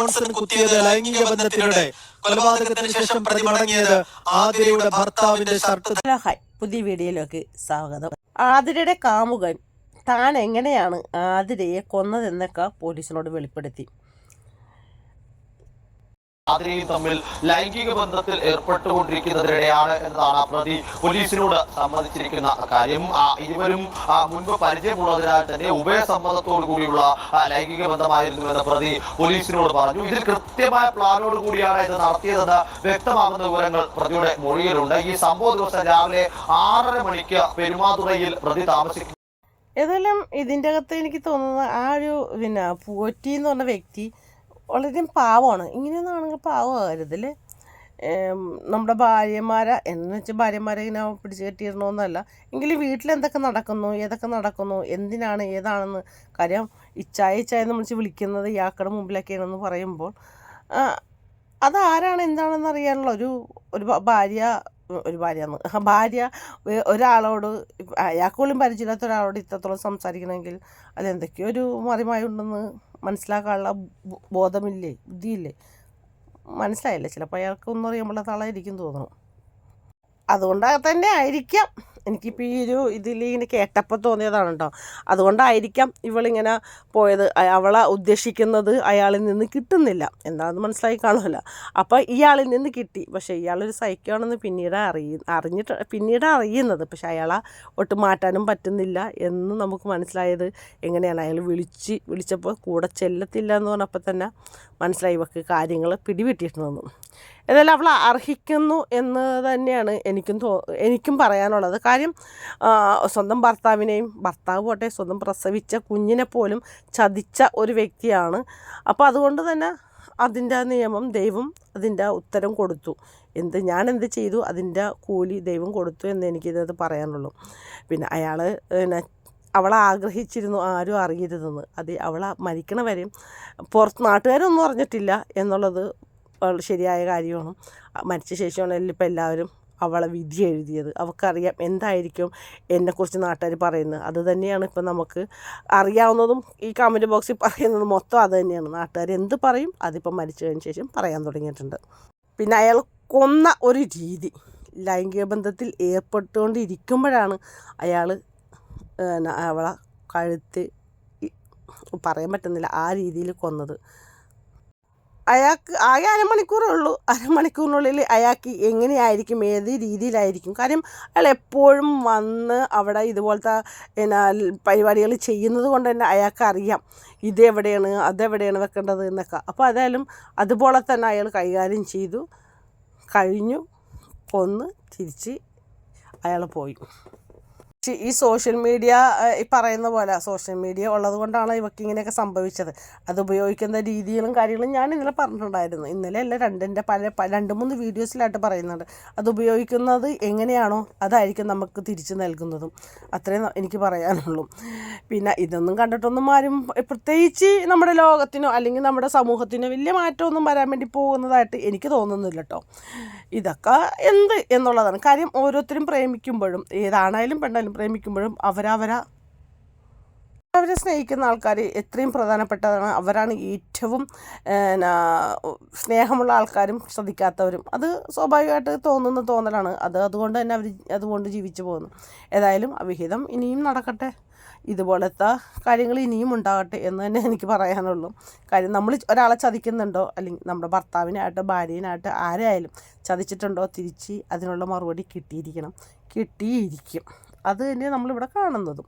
Johnson കുത്തിയത് ലൈംഗിക ബന്ധത്തിലൂടെ കൊലപാതകത്തിന് ശേഷം പ്രതി മടങ്ങിയത് ആതിരയുടെ ഭർത്താവിന്റെ ഷർട്ട്. പുതിയ വീഡിയോയിലേക്ക് സ്വാഗതം. ആതിരയുടെ കാമുകൻ താൻ എങ്ങനെയാണ് ആതിരയെ കൊന്നതെന്നൊക്കെ പോലീസിനോട് വെളിപ്പെടുത്തി. ആതിരയും തമ്മിൽ ലൈംഗിക ബന്ധത്തിൽ ഏർപ്പെട്ടുകൊണ്ടിരിക്കുന്നതിനിടെയാണ് എന്നതാണ് പ്രതി. പോലീസിനോട് സമ്മതിച്ചിരിക്കുന്ന കാര്യം. ഇരുവരും മുൻപ് പരിചയമുള്ളതിനാൽ തന്നെ ഉഭയസമ്മതത്തോടു കൂടിയുള്ള ലൈംഗിക ബന്ധമായിരുന്നു എന്ന് പ്രതി പോലീസിനോട് പറഞ്ഞു. ഇതിൽ കൃത്യമായ പ്ലാനോട് കൂടിയാണ് ഇത് നടത്തിയതെന്ന് വ്യക്തമാകുന്ന വിവരങ്ങൾ പ്രതിയുടെ മൊഴിയിലുണ്ട്. ഈ സംഭവ ദിവസം രാവിലെ ആറര മണിക്ക് പെരുമാതുറയിൽ പ്രതി താമസിക്കുന്നു ഏതായാലും ഇതിന്റെ അകത്ത് എനിക്ക് തോന്നുന്നത് ആ ഒരു പിന്നെ പോറ്റി എന്ന് പറഞ്ഞ വ്യക്തി വളരെ പാവമാണ്. ഇങ്ങനെയൊന്നും ആണെങ്കിൽ പാവമാകരുതല്ലേ നമ്മുടെ ഭാര്യമാരെ എന്ന് വെച്ചാൽ ഭാര്യമാരെ ഇങ്ങനെ പിടിച്ച് കെട്ടിയിടണമെന്നല്ല എങ്കിലും വീട്ടിൽ എന്തൊക്കെ നടക്കുന്നു ഏതൊക്കെ നടക്കുന്നു എന്തിനാണ് ഏതാണെന്ന് കാര്യം ഇച്ചായ ഇച്ചായ എന്ന് വിളിച്ച് വിളിക്കുന്നത് ഇയാക്കടെ മുമ്പിലൊക്കെയാണെന്ന് പറയുമ്പോൾ അത് അതാരാണ് എന്താണെന്ന് അറിയാനുള്ള ഒരു ഒരു ഭാര്യ ഒരു ഭാര്യ എന്ന് ഭാര്യ ഒരാളോട് അയാൾക്കോളും പരിചയമില്ലാത്ത ഒരാളോട് ഇത്രത്തോളം സംസാരിക്കണമെങ്കിൽ അതെന്തൊക്കെയോ ഒരു മറിമായുണ്ടെന്ന് മനസ്സിലാക്കാനുള്ള ബോധമില്ലേ ബുദ്ധിയില്ലേ? മനസ്സിലായില്ല. ചിലപ്പോൾ അയാൾക്ക് ഒന്നും അറിയാനുള്ള തളായിരിക്കും തോന്നുന്നു അതുകൊണ്ട് തന്നെ ആയിരിക്കാം. എനിക്കിപ്പോൾ ഈ ഒരു ഇതിൽ ഇങ്ങനെ കേട്ടപ്പോൾ തോന്നിയതാണ് കേട്ടോ അതുകൊണ്ടായിരിക്കാം ഇവളിങ്ങനെ പോയത്. അവളെ ഉദ്ദേശിക്കുന്നത് അയാളിൽ നിന്ന് കിട്ടുന്നില്ല. എന്താണെന്ന് മനസ്സിലായി കാണുമല്ലോ. അപ്പോൾ ഇയാളിൽ നിന്ന് കിട്ടി. പക്ഷേ ഇയാളൊരു സൈക്കോ പിന്നീട് അറിയ അറിഞ്ഞിട്ട് പിന്നീട് അറിയുന്നത്. പക്ഷെ അയാളെ ഒട്ട് മാറ്റാനും പറ്റുന്നില്ല എന്ന് നമുക്ക് മനസ്സിലായത് എങ്ങനെയാണ് അയാൾ വിളിച്ച് വിളിച്ചപ്പോൾ കൂടെ ചെല്ലത്തില്ല എന്ന് പറഞ്ഞപ്പോൾ തന്നെ മനസ്സിലായി ഇവക്ക് കാര്യങ്ങൾ പിടിവിട്ടിട്ടുണ്ടെന്ന് ഏതായാലും അവൾ അർഹിക്കുന്നു എന്ന് തന്നെയാണ് എനിക്കും തോ എനിക്കും പറയാനുള്ളത്. കാര്യം സ്വന്തം ഭർത്താവിനെയും ഭർത്താവ് പോട്ടെ സ്വന്തം പ്രസവിച്ച കുഞ്ഞിനെ പോലും ചതിച്ച ഒരു വ്യക്തിയാണ്. അപ്പോൾ അതുകൊണ്ട് തന്നെ അതിന്റെ നിയമം ദൈവം അതിന്റെ ഉത്തരം കൊടുത്തു. എന്ത് ഞാൻ എന്ത് ചെയ്തു? അതിന്റെ കൂലി ദൈവം കൊടുത്തു എന്ന് എനിക്കിത് പറയാനുള്ളൂ. പിന്നെ അയാൾ പിന്നെ അവൾ ആഗ്രഹിച്ചിരുന്നു ആരും അറിയരുതെന്ന്. അത് അവൾ മരിക്കണ വരെയും പുറത്ത് നാട്ടുകാരൊന്നും അറിഞ്ഞിട്ടില്ല എന്നുള്ളത് ശരിയായ കാര്യമാണ്. മരിച്ച ശേഷമാണ് ഇപ്പോൾ എല്ലാവരും അവളെ വിധി എഴുതിയത്. അവൾക്കറിയാം എന്തായിരിക്കും എന്നെക്കുറിച്ച് നാട്ടുകാർ പറയുന്നത്. അത് തന്നെയാണ് ഇപ്പം നമുക്ക് അറിയാവുന്നതും ഈ കമന്റ് ബോക്സിൽ പറയുന്നതും മൊത്തം അത് തന്നെയാണ്. നാട്ടുകാർ എന്ത് പറയും അതിപ്പം മരിച്ചു കഴിഞ്ഞ ശേഷം പറയാൻ തുടങ്ങിയിട്ടുണ്ട്. പിന്നെ അയാൾ കൊന്ന ഒരു രീതി ലൈംഗിക ബന്ധത്തിൽ ഏർപ്പെട്ടുകൊണ്ടിരിക്കുമ്പോഴാണ് അയാൾ അവളെ കഴുത്ത് പറയാൻ പറ്റുന്നില്ല. ആ രീതിയിൽ കൊന്നത്. അയാൾക്ക് ആകെ അരമണിക്കൂറേ ഉള്ളൂ. അരമണിക്കൂറിനുള്ളിൽ അയാൾക്ക് എങ്ങനെയായിരിക്കും ഏത് രീതിയിലായിരിക്കും? കാര്യം അയാൾ എപ്പോഴും വന്ന് അവിടെ ഇതുപോലത്തെ എന്നാ പരിപാടികൾ ചെയ്യുന്നത് കൊണ്ട് തന്നെ അയാൾക്ക് അറിയാം ഇതെവിടെയാണ് അതെവിടെയാണ് വെക്കേണ്ടത് എന്നൊക്കെ. അപ്പോൾ അതായാലും അതുപോലെ തന്നെ അയാൾ കൈകാര്യം ചെയ്തു. കഴിഞ്ഞു. കൊന്ന് തിരിച്ച് അയാൾ പോയി. ഈ സോഷ്യൽ മീഡിയ ഈ പറയുന്ന പോലെ സോഷ്യൽ മീഡിയ ഉള്ളത് കൊണ്ടാണ് ഇവർക്ക് ഇങ്ങനെയൊക്കെ സംഭവിച്ചത്. അത് ഉപയോഗിക്കുന്ന രീതികളും കാര്യങ്ങളും ഞാൻ ഇന്നലെ പറഞ്ഞിട്ടുണ്ടായിരുന്നു. ഇന്നലെ അല്ല രണ്ടിന്റെ പല രണ്ട് മൂന്ന് വീഡിയോസിലായിട്ട് പറയുന്നുണ്ട്. അത് ഉപയോഗിക്കുന്നത് എങ്ങനെയാണോ അതായിരിക്കും നമുക്ക് തിരിച്ചു നൽകുന്നതും. അത്രയും എനിക്ക് പറയാനുള്ളൂ. പിന്നെ ഇതൊന്നും കണ്ടിട്ടൊന്നും ആരും പ്രത്യേകിച്ച് നമ്മുടെ ലോകത്തിനോ അല്ലെങ്കിൽ നമ്മുടെ സമൂഹത്തിനോ വലിയ മാറ്റമൊന്നും വരാൻ വേണ്ടി പോകുന്നതായിട്ട് എനിക്ക് തോന്നുന്നില്ല കേട്ടോ ഇതൊക്കെ എന്ത് എന്നുള്ളതാണ്. കാര്യം ഓരോരുത്തരും പ്രേമിക്കുമ്പോഴും ഏതാണായാലും പെണ്ണായാലും പ്രേമിക്കുമ്പോഴും അവരവര അവരെ സ്നേഹിക്കുന്ന ആൾക്കാർ എത്രയും പ്രധാനപ്പെട്ടതാണ്. അവരാണ് ഏറ്റവും സ്നേഹമുള്ള ആൾക്കാരും ശ്രദ്ധിക്കാത്തവരും. അത് സ്വാഭാവികമായിട്ട് തോന്നുന്ന തോന്നലാണ്. അത് അതുകൊണ്ട് തന്നെ അവർ അതുകൊണ്ട് ജീവിച്ചു പോകുന്നു. ഏതായാലും അവിഹിതം ഇനിയും നടക്കട്ടെ. ഇതുപോലത്തെ കാര്യങ്ങൾ ഇനിയും ഉണ്ടാകട്ടെ എന്ന് തന്നെ എനിക്ക് പറയാനുള്ളൂ. കാര്യം നമ്മൾ ഒരാളെ ചതിക്കുന്നുണ്ടോ? അല്ലെങ്കിൽ നമ്മുടെ ഭർത്താവിനായിട്ട് ഭാര്യനായിട്ട് ആരായാലും ചതിച്ചിട്ടുണ്ടോ? തിരിച്ച് അതിനുള്ള മറുപടി കിട്ടിയിരിക്കണം. കിട്ടിയിരിക്കും. അത് തന്നെ നമ്മളിവിടെ കാണുന്നതും.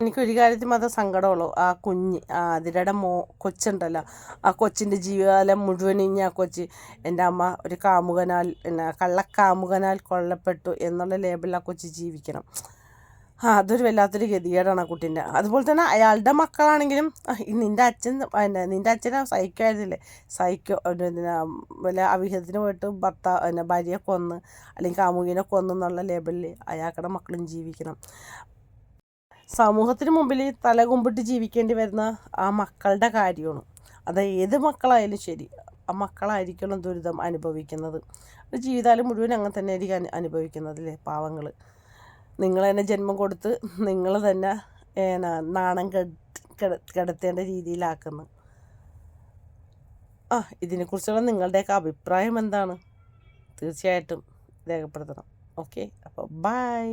എനിക്കൊരു കാര്യത്തിൽ മാത്രം സങ്കടമുള്ളൂ. ആ കുഞ്ഞ് ആ അതിരുടെ മോ കൊച്ചുണ്ടല്ലോ. ആ കൊച്ചിന്റെ ജീവകാലം മുഴുവൻ ഇനി ആ കൊച്ച് എന്റെ അമ്മ ഒരു കാമുകനാൽ എന്നാ കള്ളക്കാമുകനാൽ കൊല്ലപ്പെട്ടു എന്നുള്ള ലേബിളിൽ ആ കൊച്ച് ജീവിക്കണം. അതൊരു വല്ലാത്തൊരു ഗതികേടാണ് ആ കുട്ടീന്റെ. അതുപോലെ തന്നെ അയാളുടെ മക്കളാണെങ്കിലും നിന്റെ അച്ഛൻ പിന്നെ നിന്റെ അച്ഛനെ സൈക്കോ ആയിരുന്നില്ലേ സൈക്കോ പിന്നെ വല്ല അവിഹിതത്തിന് പോയിട്ട് ഭർത്താവ് പിന്നെ ഭാര്യയെ കൊന്ന് അല്ലെങ്കിൽ കാമുകിനെ കൊന്നു എന്നുള്ള ലേബലിൽ അയാൾക്കടെ മക്കളും ജീവിക്കണം. സമൂഹത്തിന് മുമ്പിൽ തല കുമ്പിട്ട് ജീവിക്കേണ്ടി വരുന്ന ആ മക്കളുടെ കാര്യമാണ്. അത് ഏത് മക്കളായാലും ശരി ആ മക്കളായിരിക്കണം ദുരിതം അനുഭവിക്കുന്നത്. ജീവിതാലും മുഴുവൻ അങ്ങനെ തന്നെ ആയിരിക്കും അനു- അനുഭവിക്കുന്നത് അല്ലേ പാവങ്ങൾ നിങ്ങൾ തന്നെ ജന്മം കൊടുത്ത് നിങ്ങൾ തന്നെ ഏനാ നാണം കെട്ട് കെട- കിടത്തേണ്ട രീതിയിലാക്കുന്നു. ആ ഇതിനെക്കുറിച്ചുള്ള നിങ്ങളുടെയൊക്കെ അഭിപ്രായം എന്താണ്? തീർച്ചയായിട്ടും രേഖപ്പെടുത്തണം. ഓക്കെ അപ്പോൾ ബൈ.